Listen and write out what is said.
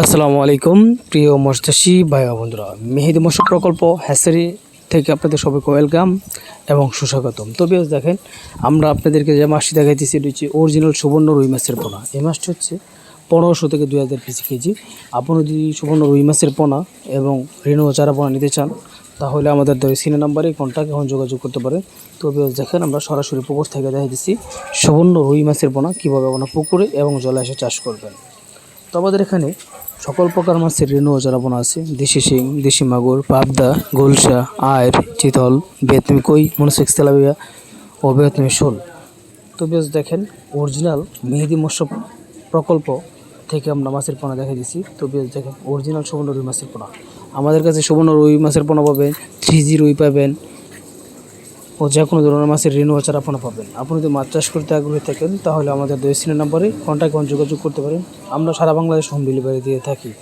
আসসালামু আলাইকুম, প্রিয় মৎস্যচাষী ভাই বন্ধুরা। মেহেদি মৎস্য প্রকল্প হ্যাসারি থেকে আপনাদের সবাইকে ওয়েলকাম এবং সুস্বাগতম। তবে দেখেন, আমরা আপনাদেরকে যে মাছটি দেখাইতেছি, এটি হচ্ছে অরিজিনাল সুবর্ণ রুই মাছের পোনা। এই মাছটি হচ্ছে পনেরোশো থেকে দুই হাজার পিস কেজি। আপনি যদি সুবর্ণ রুই মাছের পোনা এবং রেণু চারা পোনা নিতে চান, তাহলে আমাদের সিনে নাম্বারে কন্ট্যাক্ট এখন যোগাযোগ করতে পারেন। তবে দেখেন, আমরা সরাসরি পুকুর থেকে দেখাই দিচ্ছি সুবর্ণ রুই মাছের পোনা, কীভাবে আপনার পুকুরে এবং জলাশয়ে চাষ করবেন। তো আমাদের এখানে সকল প্রকার মাছের রেণু ও আছে, দেশি শিং, দেশি মাগুর, পাবদা, গোলসা আয়ের চিতল বেতমি কই, মনোসেক্স তেলাবিয়া ও বেতমি শোল। তো বেশ দেখেন, অরিজিনাল মেহেদি মৎস্য প্রকল্প থেকে আমরা মাছের পোনা দেখে দিছি। তো বেশ দেখেন, অরিজিনাল সুবর্ণ রুই মাছের পোনা। আমাদের কাছে সুবর্ণ রুই মাছের পোনা পাবেন থ্রি জি রুই পাবেন, ও যে কোনো ধরনের মাছের ঋণ ও চারাপোনা পাবেন। আপনি যদি মাছ চাষ করতে আগ্রহী থাকেন, তাহলে আমাদের দুই সিনের নম্বরে কন্ট্যাক্ট যোগাযোগ করতে পারেন। আমরা সারা বাংলাদেশ হোম ডেলিভারি দিয়ে থাকি।